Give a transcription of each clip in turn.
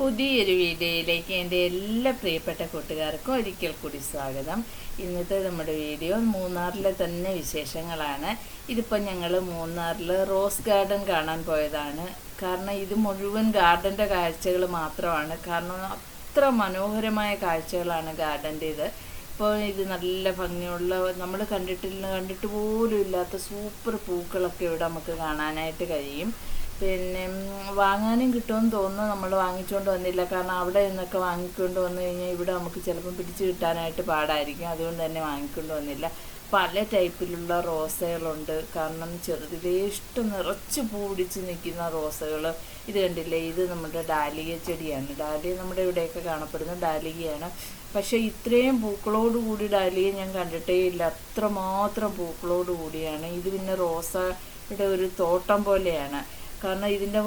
പുതിയൊരു വീഡിയോയിലേക്ക് എന്റെ എല്ലാ പ്രിയപ്പെട്ട കൂട്ടുകാർക്കും ഒരിക്കൽ കൂടി സ്വാഗതം. ഇന്നത്തെ നമ്മുടെ വീഡിയോ മൂന്നാറിലെ തന്നെ വിശേഷങ്ങളാണ്. ഇതിപ്പോൾ ഞങ്ങൾ മൂന്നാറിൽ റോസ് ഗാർഡൻ കാണാൻ പോയതാണ്. കാരണം ഇത് മുഴുവൻ ഗാർഡന്റെ കാഴ്ചകൾ മാത്രമാണ്. കാരണം അത്ര മനോഹരമായ കാഴ്ചകളാണ് ഗാർഡന്റെ ഇത് ഇപ്പോൾ ഇത് നല്ല ഭംഗിയുള്ള നമ്മൾ കണ്ടിട്ടില്ല കണ്ടിട്ട് പോലും ഇല്ലാത്ത സൂപ്പർ പൂക്കളൊക്കെ ഇവിടെ നമുക്ക് കാണാനായിട്ട് കഴിയും. പിന്നെ വാങ്ങാനും കിട്ടുമെന്ന് തോന്നുന്നു നമ്മൾ വാങ്ങിച്ചുകൊണ്ട് വന്നില്ല. കാരണം അവിടെ നിന്നൊക്കെ വാങ്ങിക്കൊണ്ട് വന്നു കഴിഞ്ഞാൽ ഇവിടെ നമുക്ക് ചിലപ്പം പിടിച്ച് കിട്ടാനായിട്ട് പാടായിരിക്കും. അതുകൊണ്ട് തന്നെ വാങ്ങിക്കൊണ്ട് വന്നില്ല. പല ടൈപ്പിലുള്ള റോസകളുണ്ട്. കാരണം ചെറുതിലേ ഇഷ്ടം നിറച്ച് പൂടിച്ച് നിൽക്കുന്ന റോസകൾ ഇത് കണ്ടില്ലേ? ഇത് നമ്മുടെ ഡാലിയ ചെടിയാണ്. ഡാലിയ നമ്മുടെ ഇവിടെയൊക്കെ കാണപ്പെടുന്ന ഡാലികയാണ് പക്ഷേ ഇത്രയും പൂക്കളോട് കൂടി ഡാലിയ ഞാൻ കണ്ടിട്ടേ ഇല്ല. അത്രമാത്രം പൂക്കളോട് കൂടിയാണ്. ഇത് പിന്നെ റോസയുടെ ഒരു തോട്ടം പോലെയാണ്. കാരണം ഇതിന്റെ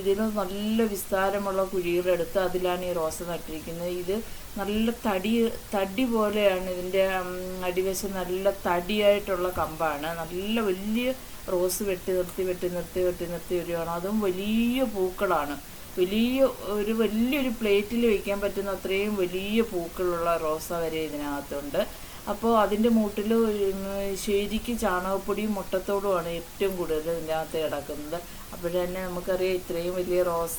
ഇതിന് നല്ല വിസ്താരമുള്ള കുഴികളെടുത്ത് അതിലാണ് ഈ റോസ നട്ടിരിക്കുന്നത്. ഇത് നല്ല തടി തടി പോലെയാണ് ഇതിന്റെ അടിവശം നല്ല തടിയായിട്ടുള്ള കമ്പാണ്. നല്ല വലിയ റോസ് വെട്ടി നിർത്തി വെട്ടി നിർത്തി വെട്ടി നിർത്തി വരികയാണ്. അതും വലിയ പൂക്കളാണ്. വലിയ ഒരു വലിയൊരു പ്ലേറ്റിൽ വയ്ക്കാൻ പറ്റുന്ന അത്രയും വലിയ പൂക്കളുള്ള റോസ വരെ ഇതിനകത്തുണ്ട്. അപ്പോൾ അതിന്റെ മൂട്ടിൽ ശരിക്ക് ചാണകപ്പൊടിയും മുട്ടത്തോടുമാണ് ഏറ്റവും കൂടുതൽ ഇതിന്റെ അകത്ത് കിടക്കുന്നത്. അപ്പോൾ തന്നെ നമുക്കറിയാം ഇത്രയും വലിയ റോസ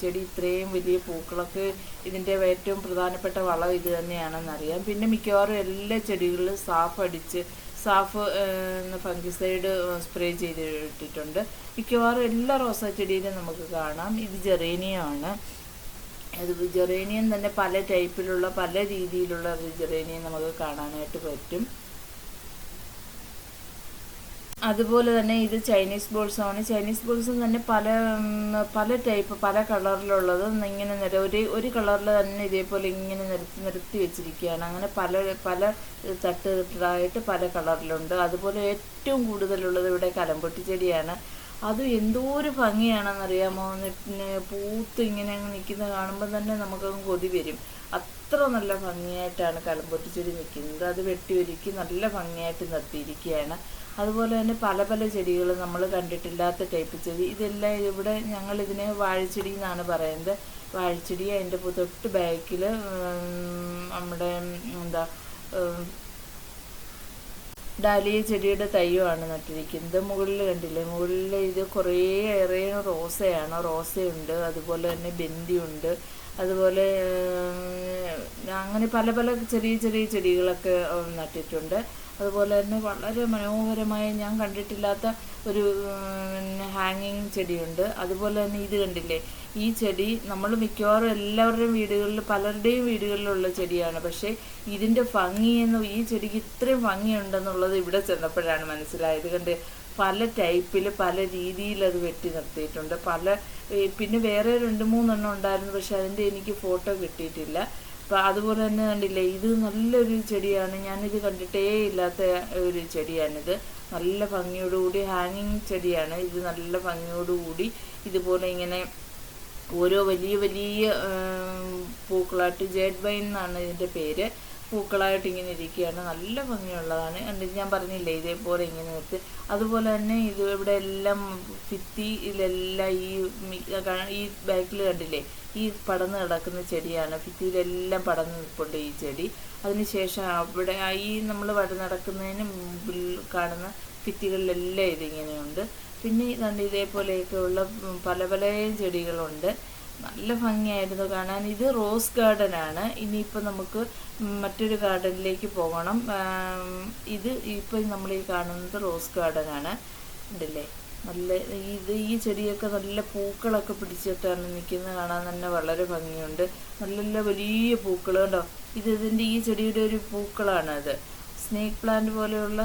ചെടി ഇത്രയും വലിയ പൂക്കളൊക്കെ ഇതിന്റെ ഏറ്റവും പ്രധാനപ്പെട്ട വളം ഇത് തന്നെയാണെന്നറിയാം പിന്നെ മിക്കവാറും എല്ലാ ചെടികളിലും സാഫ് അടിച്ച് സാഫ് ഫംഗിസൈഡ് സ്പ്രേ ചെയ്തിട്ടിട്ടുണ്ട്. മിക്കവാറും എല്ലാ റോസാ ചെടിയിലും നമുക്ക് കാണാം. ഇത് ജെറേനിയാണ്. അത് ജെറേനിയം തന്നെ പല ടൈപ്പിലുള്ള പല രീതിയിലുള്ള ജെറേനിയം നമുക്ക് കാണാനായിട്ട് പറ്റും. അതുപോലെ തന്നെ ഇത് ചൈനീസ് ബോൾസാണ് ചൈനീസ് ബോൾസും തന്നെ പല പല ടൈപ്പ് പല കളറിലുള്ളത് ഇങ്ങനെ നിര ഒരു ഒരു കളറിൽ തന്നെ ഇതേപോലെ ഇങ്ങനെ നിരത്തി നിരത്തി വെച്ചിരിക്കുകയാണ്. അങ്ങനെ പല പല തട്ട് തട്ടായിട്ട് പല കളറിലുണ്ട് അതുപോലെ ഏറ്റവും കൂടുതലുള്ളത് ഇവിടെ കലമ്പൊട്ടി ചെടിയാണ്. അത് എന്തോ ഒരു ഭംഗിയാണെന്നറിയാമോ പൂത്ത് ഇങ്ങനെ അങ്ങ് നിൽക്കുന്നത് കാണുമ്പോൾ തന്നെ നമുക്കങ്ങ് കൊതി വരും. അത്ര നല്ല ഭംഗിയായിട്ടാണ് കലമ്പൊട്ടിച്ചെടി നിൽക്കുന്നത്. അത് വെട്ടി ഒരുക്കി നല്ല ഭംഗിയായിട്ട് നിർത്തിയിരിക്കുകയാണ്. അതുപോലെ തന്നെ പല പല ചെടികൾ നമ്മൾ കണ്ടിട്ടില്ലാത്ത ടൈപ്പ് ചെടി. ഇതെല്ലാം ഇവിടെ ഞങ്ങൾ ഇതിനെ വാഴച്ചെടി എന്നാണ് പറയുന്നത്. വാഴച്ചെടി അതിന്റെ തൊട്ട് ബാക്കിൽ നമ്മുടെ എന്താ ഡാലിയ ചെടിയുടെ തൈയുമാണ് നട്ടിരിക്കുന്നത്. മുകളിൽ കണ്ടില്ലേ? മുകളിൽ ഇത് കുറേ ഏറെ റോസയാണ്. റോസയുണ്ട് അതുപോലെ തന്നെ ബന്ദിയുണ്ട് അതുപോലെ അങ്ങനെ പല പല ചെറിയ ചെറിയ ചെടികളൊക്കെ നട്ടിട്ടുണ്ട്. അതുപോലെ തന്നെ വളരെ മനോഹരമായ ഞാൻ കണ്ടിട്ടില്ലാത്ത ഒരു ഹാങ്ങിങ് ചെടിയുണ്ട്. അതുപോലെ തന്നെ ഇത് കണ്ടില്ലേ? ഈ ചെടി നമ്മൾ മിക്കവാറും എല്ലാവരുടെയും വീടുകളിൽ പലരുടെയും വീടുകളിലുള്ള ചെടിയാണ്. പക്ഷേ ഇതിന്റെ എന്ന് ഈ ചെടിക്ക് ഇത്രയും ഭംഗിയുണ്ടെന്നുള്ളത് ഇവിടെ ചെന്നപ്പോഴാണ് മനസ്സിലായത്. കണ്ട് പല ടൈപ്പിൽ പല രീതിയിൽ അത് വെട്ടി നിർത്തിയിട്ടുണ്ട്. പല പിന്നെ വേറെ രണ്ട് മൂന്നെണ്ണം ഉണ്ടായിരുന്നു. പക്ഷെ അതിന്റെ എനിക്ക് ഫോട്ടോ കിട്ടിയിട്ടില്ല. അപ്പം അതുപോലെ തന്നെ കണ്ടില്ലേ ഇത് നല്ലൊരു ചെടിയാണ്. ഞാനിത് കണ്ടിട്ടേ ഇല്ലാത്ത ഒരു ചെടിയാണിത്. നല്ല ഭംഗിയോടുകൂടി ഹാങ്ങിങ് ചെടിയാണ്. ഇത് നല്ല ഭംഗിയോടുകൂടി ഇതുപോലെ ഇങ്ങനെ ഓരോ വലിയ വലിയ പൂക്കളായിട്ട് ജെഡ് ബൈൻ എന്നാണ് ഇതിന്റെ പേര്. പൂക്കളായിട്ട് ഇങ്ങനെ ഇരിക്കുകയാണ്. നല്ല ഭംഗിയുള്ളതാണ്. എന്നിട്ട് ഞാൻ പറഞ്ഞില്ലേ ഇതേപോലെ ഇങ്ങനെ നിർത്തി അതുപോലെ തന്നെ ഇത് ഇവിടെ എല്ലാം ഭിത്തിയിലെല്ലാം ഈ ഈ ബാക്കിൽ കണ്ടില്ലേ ഈ പടന്ന് കിടക്കുന്ന ചെടിയാണ്. ഭിത്തിയിലെല്ലാം പടന്ന് നിൽപ്പുണ്ട് ഈ ചെടി. അതിനുശേഷം അവിടെ ഈ നമ്മൾ വട നടക്കുന്നതിന് മുമ്പിൽ കാണുന്ന ഭിത്തികളിലെല്ലാം ഇതിങ്ങനെയുണ്ട്. പിന്നെ ഇതണ്ട് ഇതേപോലെയൊക്കെയുള്ള പല പല ചെടികളുണ്ട്. നല്ല ഭംഗിയായിരുന്നു കാണാൻ. ഇത് റോസ് ഗാർഡൻ ആണ് ഇനിയിപ്പോൾ നമുക്ക് മറ്റൊരു ഗാർഡനിലേക്ക് പോകണം. ഇത് ഇപ്പം നമ്മൾ ഈ കാണുന്നത് റോസ് ഗാർഡൻ ആണ് ഉണ്ടല്ലേ നല്ല ഇത് ഈ ചെടിയൊക്കെ നല്ല പൂക്കളൊക്കെ പിടിച്ചിട്ടാണ് നിൽക്കുന്നത്. കാണാൻ തന്നെ വളരെ ഭംഗിയുണ്ട്. നല്ല നല്ല വലിയ പൂക്കൾ കണ്ടോ? ഇത് ഇതിന്റെ ഈ ചെടിയുടെ ഒരു പൂക്കളാണ് അത്. സ്നേക്ക് പ്ലാന്റ് പോലെയുള്ള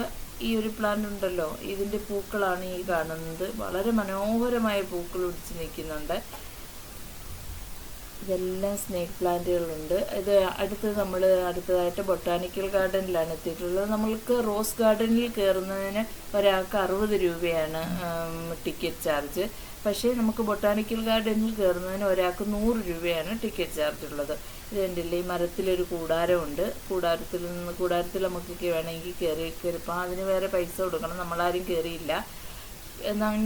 ഈ ഒരു പ്ലാന്റ് ഉണ്ടല്ലോ. ഇതിന്റെ പൂക്കളാണ് ഈ കാണുന്നത്. വളരെ മനോഹരമായ പൂക്കൾ പിടിച്ച് നിൽക്കുന്നുണ്ട്. ഇതെല്ലാം സ്നേക്ക് പ്ലാന്റുകളുണ്ട് ഇത് അടുത്ത് നമ്മൾ അടുത്തതായിട്ട് ബൊട്ടാനിക്കൽ ഗാർഡനിലാണ് എത്തിയിട്ടുള്ളത്. നമ്മൾക്ക് റോസ് ഗാർഡനിൽ കയറുന്നതിന് ഒരാൾക്ക് അറുപത് രൂപയാണ് ടിക്കറ്റ് ചാർജ് പക്ഷേ നമുക്ക് ബൊട്ടാനിക്കൽ ഗാർഡനിൽ കയറുന്നതിന് ഒരാൾക്ക് നൂറ് രൂപയാണ് ടിക്കറ്റ് ചാർജ് ഉള്ളത്. ഇത് കണ്ടില്ലേ? ഈ മരത്തിലൊരു കൂടാരമുണ്ട്. കൂടാരത്തിൽ നിന്ന് കൂടാരത്തിൽ നമുക്ക് വേണമെങ്കിൽ കയറി കയറിപ്പോൾ അതിന് വേറെ പൈസ കൊടുക്കണം. നമ്മളാരും കയറിയില്ല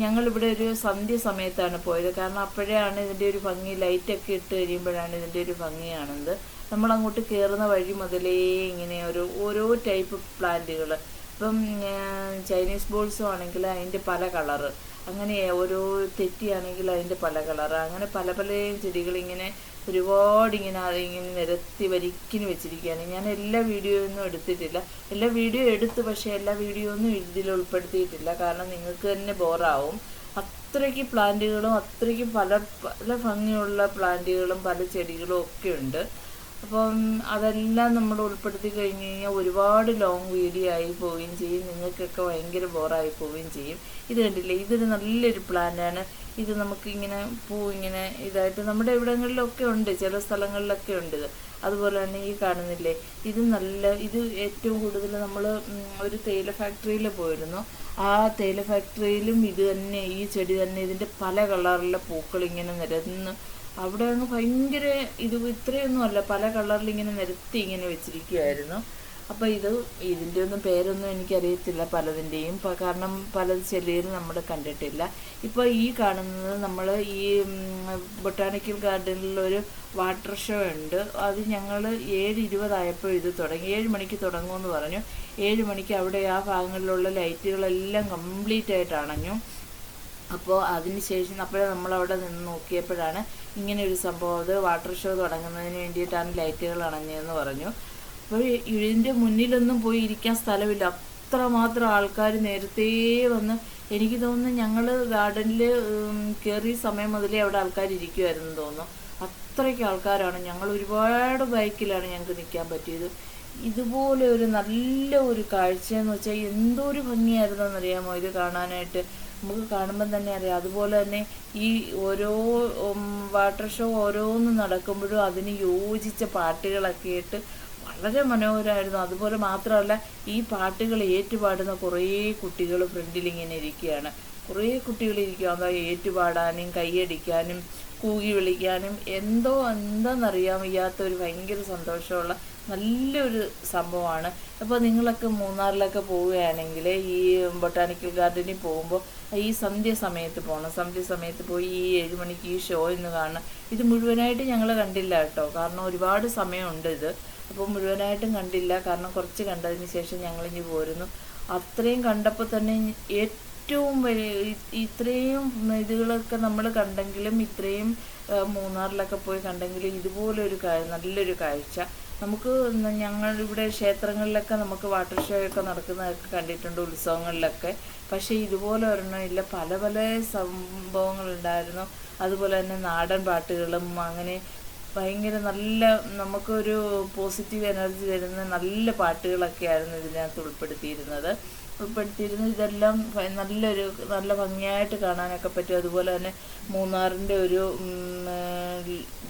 ഞങ്ങളിവിടെ ഒരു സന്ധ്യ സമയത്താണ് പോയത്. കാരണം അപ്പോഴാണ് ഇതിന്റെ ഒരു ഭംഗി ലൈറ്റൊക്കെ ഇട്ട് കഴിയുമ്പോഴാണ് ഇതിന്റെ ഒരു ഭംഗി നമ്മൾ അങ്ങോട്ട് കയറുന്ന വഴി മുതലേ ഇങ്ങനെ ഒരു ഓരോ ടൈപ്പ് പ്ലാന്റുകൾ ഇപ്പം ചൈനീസ് ബോൾസും ആണെങ്കിൽ അതിന്റെ പല കളറ് അങ്ങനെ ഓരോ തെറ്റിയാണെങ്കിൽ അതിന്റെ പല കളറ് അങ്ങനെ പല പല ചെടികളിങ്ങനെ ഒരുപാട് ഇങ്ങനെ അതിങ്ങനെ നിരത്തി വരിക്കിന് വെച്ചിരിക്കുകയാണ്. ഞാൻ എല്ലാ വീഡിയോ ഒന്നും എടുത്തിട്ടില്ല. എല്ലാ വീഡിയോ എടുത്തു പക്ഷേ എല്ലാ വീഡിയോ ഒന്നും ഇതിൽ ഉൾപ്പെടുത്തിയിട്ടില്ല. കാരണം നിങ്ങൾക്ക് തന്നെ ബോറാവും അത്രയ്ക്ക് പ്ലാന്റുകളും അത്രയ്ക്ക് പല പല ഭംഗിയുള്ള പ്ലാന്റുകളും പല ചെടികളും ഒക്കെ ഉണ്ട്. അപ്പം അതെല്ലാം നമ്മൾ ഉൾപ്പെടുത്തി കഴിഞ്ഞ് കഴിഞ്ഞാൽ ഒരുപാട് ലോങ് വീഡിയോ ആയി പോവുകയും ചെയ്യും. നിങ്ങൾക്കൊക്കെ ഭയങ്കര ബോറായി പോവുകയും ചെയ്യും. ഇത് കണ്ടില്ലേ? ഇതൊരു നല്ലൊരു പ്ലാന്റാണ് ഇത് നമുക്കിങ്ങനെ പൂ ഇങ്ങനെ ഇതായിട്ട് നമ്മുടെ ഇവിടങ്ങളിലൊക്കെ ഉണ്ട്. ചില സ്ഥലങ്ങളിലൊക്കെ ഉണ്ട് അതുപോലെ തന്നെ ഈ കാണുന്നില്ലേ? ഇത് നല്ല ഇത് ഏറ്റവും കൂടുതൽ നമ്മൾ ഒരു തേയില ഫാക്ടറിയിൽ പോയിരുന്നു. ആ തേയില ഫാക്ടറിയിലും ഇത് തന്നെ ഈ ചെടി തന്നെ ഇതിന്റെ പല കളറിലെ പൂക്കൾ ഇങ്ങനെ നിരന്ന് അവിടെ ഒന്ന് ഭയങ്കര ഇത് ഇത്രയൊന്നും അല്ല. പല കളറിൽ ഇങ്ങനെ നിരത്തി ഇങ്ങനെ വെച്ചിരിക്കുമായിരുന്നു അപ്പോൾ ഇത് ഇതിന്റെ ഒന്നും പേരൊന്നും എനിക്കറിയത്തില്ല പലതിന്റെയും കാരണം പല ചെടിയിൽ നമ്മൾ കണ്ടിട്ടില്ല. ഇപ്പോൾ ഈ കാണുന്നത് നമ്മൾ ഈ ബൊട്ടാണിക്കൽ ഗാർഡനിൽ ഒരു വാട്ടർ ഷോ ഉണ്ട്. അത് ഞങ്ങൾ ഏഴ് ഇരുപതായപ്പോൾ ഇത് തുടങ്ങി. ഏഴ് മണിക്ക് തുടങ്ങുമെന്ന് പറഞ്ഞു. ഏഴ് മണിക്ക് അവിടെ ആ ഭാഗങ്ങളിലുള്ള ലൈറ്റുകളെല്ലാം കംപ്ലീറ്റ് ആയിട്ട് അണഞ്ഞു. അപ്പോൾ അതിന് ശേഷം അപ്പോഴും നമ്മളവിടെ നിന്ന് നോക്കിയപ്പോഴാണ് ഇങ്ങനെ ഒരു സംഭവം. അത് വാട്ടർ ഷോ തുടങ്ങുന്നതിന് വേണ്ടിയിട്ടാണ് ലൈറ്റുകൾ അണഞ്ഞതെന്ന് പറഞ്ഞു. അപ്പോൾ ഇതിന്റെ മുന്നിലൊന്നും പോയി ഇരിക്കാൻ സ്ഥലമില്ല. അത്രമാത്രം ആൾക്കാർ നേരത്തെ വന്ന് എനിക്ക് തോന്നുന്നു ഞങ്ങൾ ഗാർഡനിൽ കയറിയ സമയം മുതലേ അവിടെ ആൾക്കാർ ഇരിക്കുമായിരുന്നു തോന്നുന്നു. അത്രയ്ക്ക് ആൾക്കാരാണ്. ഞങ്ങൾ ഒരുപാട് ബൈക്കിലാണ് ഞങ്ങൾക്ക് നിൽക്കാൻ പറ്റിയത്. ഇതുപോലെ ഒരു നല്ല ഒരു കാഴ്ച എന്ന് വെച്ചാൽ എന്തോ ഒരു ഭംഗിയായിരുന്നെന്നറിയാമോ ഇത് കാണാനായിട്ട്. നമുക്ക് കാണുമ്പോൾ തന്നെ അറിയാം. അതുപോലെ തന്നെ ഈ ഓരോ വാട്ടർ ഷോ ഓരോന്ന് നടക്കുമ്പോഴും അതിന് യോജിച്ച പാട്ടുകളൊക്കെ ഇട്ട് വളരെ മനോഹരമായിരുന്നു അതുപോലെ മാത്രമല്ല ഈ പാട്ടുകൾ ഏറ്റുപാടുന്ന കുറേ കുട്ടികൾ ഫ്രണ്ടിൽ ഇങ്ങനെ ഇരിക്കുകയാണ്. കുറേ കുട്ടികൾ ഇരിക്കുക ഏറ്റുപാടാനും കൈയടിക്കാനും കൂകി വിളിക്കാനും എന്തോ എന്താണെന്നറിയാൻ വയ്യാത്ത ഒരു ഭയങ്കര സന്തോഷമുള്ള നല്ലൊരു സംഭവമാണ്. അപ്പോൾ നിങ്ങളൊക്കെ മൂന്നാറിലൊക്കെ പോവുകയാണെങ്കിൽ ഈ ബൊട്ടാനിക്കൽ ഗാർഡനിൽ പോകുമ്പോൾ ഈ സന്ധ്യ സമയത്ത് പോകണം സന്ധ്യ സമയത്ത് പോയി ഈ ഏഴ് മണിക്ക് ഈ ഷോ എന്ന് കാണണം. ഇത് മുഴുവനായിട്ട് ഞങ്ങൾ കണ്ടില്ല കേട്ടോ. കാരണം ഒരുപാട് സമയമുണ്ട് ഇത്. അപ്പോൾ മുഴുവനായിട്ടും കണ്ടില്ല. കാരണം കുറച്ച് കണ്ടതിന് ശേഷം ഞങ്ങളിഞ്ഞ് പോരുന്നു. അത്രയും കണ്ടപ്പോൾ തന്നെ ഏറ്റവും വലിയ ഇത്രയും ഇതുകളൊക്കെ നമ്മൾ കണ്ടെങ്കിലും ഇത്രയും മൂന്നാറിലൊക്കെ പോയി കണ്ടെങ്കിലും ഇതുപോലൊരു കാ- നല്ലൊരു കാഴ്ച. നമുക്ക് ഞങ്ങളിവിടെ ക്ഷേത്രങ്ങളിലൊക്കെ നമുക്ക് വാട്ടർ ഷോ ഒക്കെ നടക്കുന്നതൊക്കെ കണ്ടിട്ടുണ്ട് ഉത്സവങ്ങളിലൊക്കെ. പക്ഷേ ഇതുപോലെ ഒരെണ്ണമില്ല പല പല സംഭവങ്ങളുണ്ടായിരുന്നു അതുപോലെ തന്നെ നാടൻ പാട്ടുകളും അങ്ങനെ ഭയങ്കര നല്ല നമുക്കൊരു പോസിറ്റീവ് എനർജി തരുന്ന നല്ല പാട്ടുകളൊക്കെ ആയിരുന്നു ഇതിനകത്ത് ഉൾപ്പെടുത്തിയിരുന്നത്. ഉൾപ്പെടുത്തിയിരുന്നത് ഇതെല്ലാം നല്ലൊരു നല്ല ഭംഗിയായിട്ട് കാണാനൊക്കെ പറ്റും. അതുപോലെ തന്നെ മൂന്നാറിന്റെ ഒരു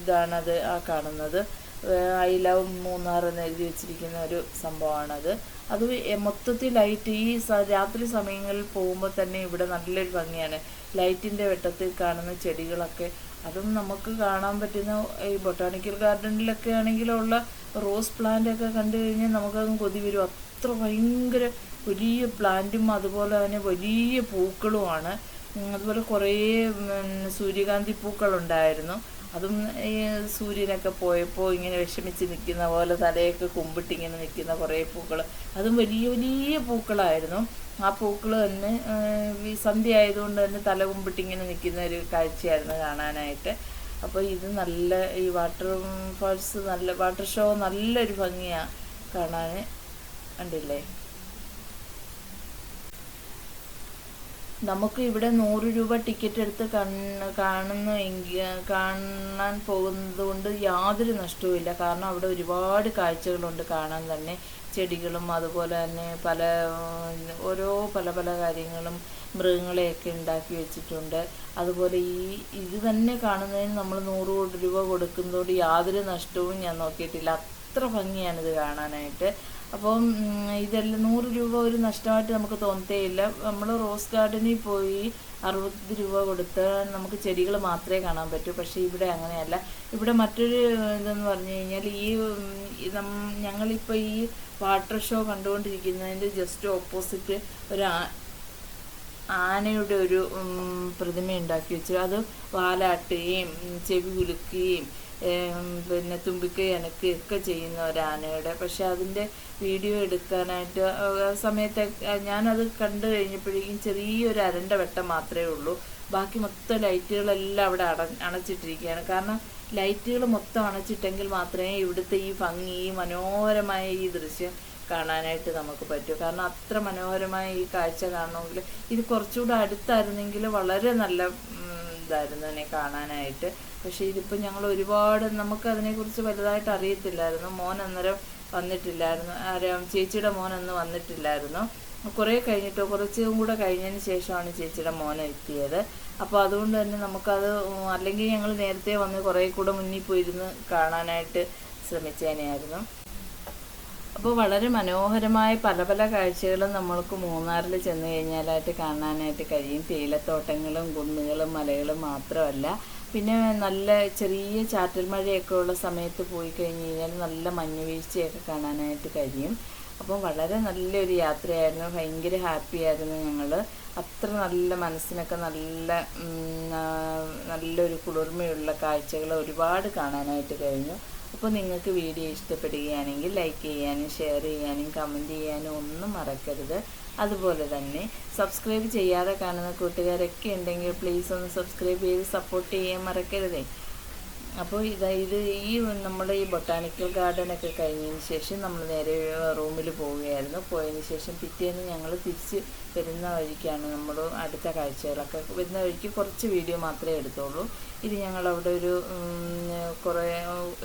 ഇതാണത് ആ കാണുന്നത്. ഐ ലവ് മൂന്നാർ എന്ന് എഴുതി വെച്ചിരിക്കുന്ന ഒരു സംഭവമാണത്. അത് മൊത്തത്തിൽ ലൈറ്റ് ഈ രാത്രി സമയങ്ങളിൽ പോകുമ്പോൾ തന്നെ ഇവിടെ നല്ലൊരു ഭംഗിയാണ്. ലൈറ്റിന്റെ വെട്ടത്തിൽ കാണുന്ന ചെടികളൊക്കെ. അതും നമുക്ക് കാണാൻ പറ്റുന്ന ഈ ബൊട്ടാണിക്കൽ ഗാർഡനിലൊക്കെ ആണെങ്കിലുള്ള റോസ് പ്ലാന്റ് ഒക്കെ കണ്ടു കഴിഞ്ഞാൽ നമുക്കങ്ങ് കൊതി വരും. അത്ര ഭയങ്കര വലിയ പ്ലാന്റും അതുപോലെ തന്നെ വലിയ പൂക്കളുമാണ്. അതുപോലെ കുറേ സൂര്യകാന്തി പൂക്കളുണ്ടായിരുന്നു. അതും ഈ സൂര്യനൊക്കെ പോയപ്പോൾ ഇങ്ങനെ വിഷമിച്ച് നിൽക്കുന്ന പോലെ തലയൊക്കെ കുമ്പിട്ട് ഇങ്ങനെ നിൽക്കുന്ന കുറേ പൂക്കൾ അതും വലിയ വലിയ പൂക്കളായിരുന്നു. ആ പൂക്കൾ തന്നെ ഈ സന്ധ്യ ആയതുകൊണ്ട് തന്നെ തല കുമ്പിട്ട് ഇങ്ങനെ നിൽക്കുന്ന ഒരു കാഴ്ചയായിരുന്നു കാണാനായിട്ട്. അപ്പോൾ ഇത് നല്ല ഈ വാട്ടർ ഫാൾസ് നല്ല വാട്ടർ ഷോ നല്ലൊരു ഭംഗിയാണ് കാണാൻ കണ്ടില്ലേ? നമുക്ക് ഇവിടെ നൂറ് രൂപ ടിക്കറ്റ് എടുത്ത് കണ് കാണുന്നു കാണാൻ പോകുന്നത് കൊണ്ട് യാതൊരു നഷ്ടവുമില്ല കാരണം അവിടെ ഒരുപാട് കാഴ്ചകളുണ്ട് കാണാൻ തന്നെ. ചെടികളും അതുപോലെ തന്നെ പല ഓരോ പല പല കാര്യങ്ങളും മൃഗങ്ങളെയൊക്കെ ഉണ്ടാക്കി വെച്ചിട്ടുണ്ട്. അതുപോലെ ഈ ഇത് തന്നെ കാണുന്നതിന് നമ്മൾ നൂറ് കോടി രൂപ കൊടുക്കുന്നതോട് യാതൊരു നഷ്ടവും ഞാൻ നോക്കിയിട്ടില്ല. അത്ര ഭംഗിയാണിത് കാണാനായിട്ട്. അപ്പം ഇതെല്ലാം നൂറ് രൂപ ഒരു നഷ്ടമായിട്ട് നമുക്ക് തോന്നത്തേയില്ല. നമ്മൾ റോസ് ഗാർഡനിൽ പോയി അറുപത് രൂപ കൊടുത്ത് നമുക്ക് ചെടികൾ മാത്രമേ കാണാൻ പറ്റൂ. പക്ഷേ ഇവിടെ അങ്ങനെയല്ല. ഇവിടെ മറ്റൊരു ഇതെന്ന് പറഞ്ഞു കഴിഞ്ഞാൽ ഈ ഞങ്ങളിപ്പോൾ ഈ വാട്ടർ ഷോ കണ്ടുകൊണ്ടിരിക്കുന്നതിന്റെ ജസ്റ്റ് ഓപ്പോസിറ്റ് ഒരു ആനയുടെ ഒരു പ്രതിമ ഉണ്ടാക്കി വെച്ചു. അത് വാലാട്ടുകയും ചെവി കുലുക്കുകയും പിന്നെ തുമ്പിക്കൈ അനക്കുകയും ഒക്കെ ചെയ്യുന്ന ഒരു ആനയുടെ പക്ഷെ അതിന്റെ വീഡിയോ എടുക്കാനായിട്ട് സമയത്ത് ഞാനത് കണ്ടു കഴിഞ്ഞപ്പോഴേക്കും ചെറിയൊരു അരണ്ട വെട്ടം മാത്രമേ ഉള്ളൂ. ബാക്കി മൊത്തം ലൈറ്റുകളെല്ലാം അവിടെ അട അണച്ചിട്ടിരിക്കുകയാണ്. കാരണം ലൈറ്റുകൾ മൊത്തം അണച്ചിട്ടെങ്കിൽ മാത്രമേ ഇവിടുത്തെ ഈ ഭംഗി ഈ മനോഹരമായ ഈ ദൃശ്യം കാണാനായിട്ട് നമുക്ക് പറ്റൂ. കാരണം അത്ര മനോഹരമായ ഈ കാഴ്ച കാണണമെങ്കിൽ ഇത് കുറച്ചുകൂടെ അടുത്തായിരുന്നെങ്കിൽ വളരെ നല്ല ഇതായിരുന്നു എന്നെ കാണാനായിട്ട്. പക്ഷേ ഇതിപ്പോൾ ഞങ്ങൾ ഒരുപാട് നമുക്ക് അതിനെക്കുറിച്ച് വലുതായിട്ട് അറിയത്തില്ലായിരുന്നു. മോൻ അന്നേരം വന്നിട്ടില്ലായിരുന്നു. ആരാ ചേച്ചിയുടെ മോൻ അന്ന് വന്നിട്ടില്ലായിരുന്നു. കുറേ കഴിഞ്ഞിട്ടോ കുറച്ചും കൂടെ കഴിഞ്ഞതിന് ശേഷമാണ് ചേച്ചിയുടെ മോൻ എത്തിയത്. അപ്പോൾ അതുകൊണ്ട് തന്നെ നമുക്കത് അല്ലെങ്കിൽ ഞങ്ങൾ നേരത്തെ വന്ന് കുറേ കൂടെ മുന്നിൽ പോയിരുന്ന് കാണാനായിട്ട് ശ്രമിച്ചേനെയായിരുന്നു. അപ്പോൾ വളരെ മനോഹരമായ പല പല കാഴ്ചകളും നമ്മൾക്ക് മൂന്നാറിൽ ചെന്ന് കഴിഞ്ഞാലായിട്ട് കാണാനായിട്ട് കഴിയും. തേയിലത്തോട്ടങ്ങളും കുന്നുകളും മലകളും മാത്രമല്ല. പിന്നെ നല്ല ചെറിയ ചാറ്റൽ മഴയൊക്കെ ഉള്ള സമയത്ത് പോയി കഴിഞ്ഞ് കഴിഞ്ഞാൽ നല്ല മഞ്ഞ് വീഴ്ചയൊക്കെ കാണാനായിട്ട് കഴിയും. അപ്പം വളരെ നല്ലൊരു യാത്രയായിരുന്നു. ഭയങ്കര ഹാപ്പി ആയിരുന്നു ഞങ്ങൾ അത്ര നല്ല മനസ്സിനൊക്കെ നല്ല നല്ലൊരു കുളിർമയുള്ള കാഴ്ചകൾ ഒരുപാട് കാണാനായിട്ട് കഴിഞ്ഞു. അപ്പോൾ നിങ്ങൾക്ക് വീഡിയോ ഇഷ്ടപ്പെടുകയാണെങ്കിൽ ലൈക്ക് ചെയ്യാനും ഷെയർ ചെയ്യാനും കമന്റ് ചെയ്യാനും ഒന്നും മറക്കരുത്. അതുപോലെ തന്നെ സബ്സ്ക്രൈബ് ചെയ്യാതെ കാണുന്ന കൂട്ടുകാരൊക്കെ ഉണ്ടെങ്കിൽ പ്ലീസ് ഒന്ന് സബ്സ്ക്രൈബ് ചെയ്ത് സപ്പോർട്ട് ചെയ്യാൻ മറക്കരുതേ. അപ്പോൾ ഇത് ഇത് ഈ നമ്മുടെ ഈ ബൊട്ടാണിക്കൽ ഗാർഡനൊക്കെ കഴിഞ്ഞതിന് ശേഷം നമ്മൾ നേരെ റൂമിൽ പോവുകയായിരുന്നു. പോയതിന് ശേഷം പിറ്റേന്ന് ഞങ്ങൾ തിരിച്ച് വരുന്ന വഴിക്കാണ് നമ്മൾ അടുത്ത കാഴ്ചകളൊക്കെ വരുന്ന വഴിക്ക് കുറച്ച് വീഡിയോ മാത്രമേ എടുത്തുള്ളൂ. ഇത് ഞങ്ങൾ അവിടെ ഒരു കുറേ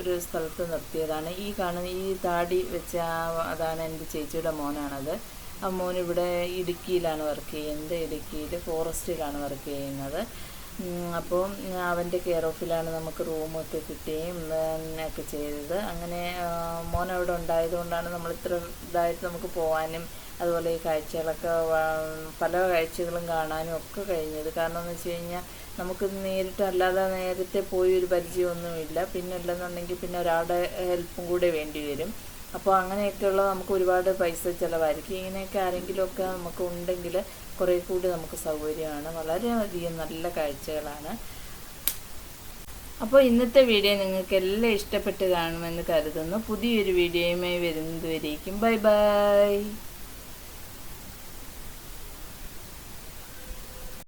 ഒരു സ്ഥലത്ത് നിർത്തിയതാണ്. ഈ കാണുന്ന ഈ താടി വെച്ച അതാണ് എന്റെ ചേച്ചിയുടെ മോനാണത്. മോൻ ഇവിടെ ഇടുക്കിയിലാണ് വർക്ക് ചെയ്യുന്നത്. ഇടുക്കിയിൽ ഫോറസ്റ്റിലാണ് വർക്ക് ചെയ്യുന്നത്. അപ്പോൾ അവന്റെ കെയർ ഓഫിലാണ് നമുക്ക് റൂമൊക്കെ കിട്ടുകയും ഒക്കെ ചെയ്തത്. അങ്ങനെ മോൻ അവിടെ ഉണ്ടായതുകൊണ്ടാണ് നമ്മൾ ഇത്ര ഇതായിട്ട് നമുക്ക് പോകാനും അതുപോലെ ഈ കാഴ്ചകളൊക്കെ പല കാഴ്ചകളും കാണാനും ഒക്കെ കഴിഞ്ഞത്. കാരണം എന്ന് വെച്ച് കഴിഞ്ഞാൽ നമുക്ക് നേരിട്ട് അല്ലാതെ നേരത്തെ പോയി ഒരു പരിചയമൊന്നുമില്ല. പിന്നെ അല്ലെന്നുണ്ടെങ്കിൽ പിന്നെ ഒരാളുടെ ഹെൽപ്പും കൂടെ വേണ്ടി വരും. അപ്പോൾ അങ്ങനെയൊക്കെയുള്ള നമുക്ക് ഒരുപാട് പൈസ ചിലവായിരിക്കും. ഇങ്ങനെയൊക്കെ ആരെങ്കിലുമൊക്കെ നമുക്ക് ഉണ്ടെങ്കിൽ കുറേ കൂടി നമുക്ക് സൗകര്യമാണ്. വളരെയധികം നല്ല കാഴ്ചകളാണ്. അപ്പോൾ ഇന്നത്തെ വീഡിയോ നിങ്ങൾക്ക് എല്ലാം ഇഷ്ടപ്പെട്ട് കാണുമെന്ന് കരുതുന്നു. പുതിയൊരു വീഡിയോയുമായി വരുന്നതുവരേക്കും. Bye bye.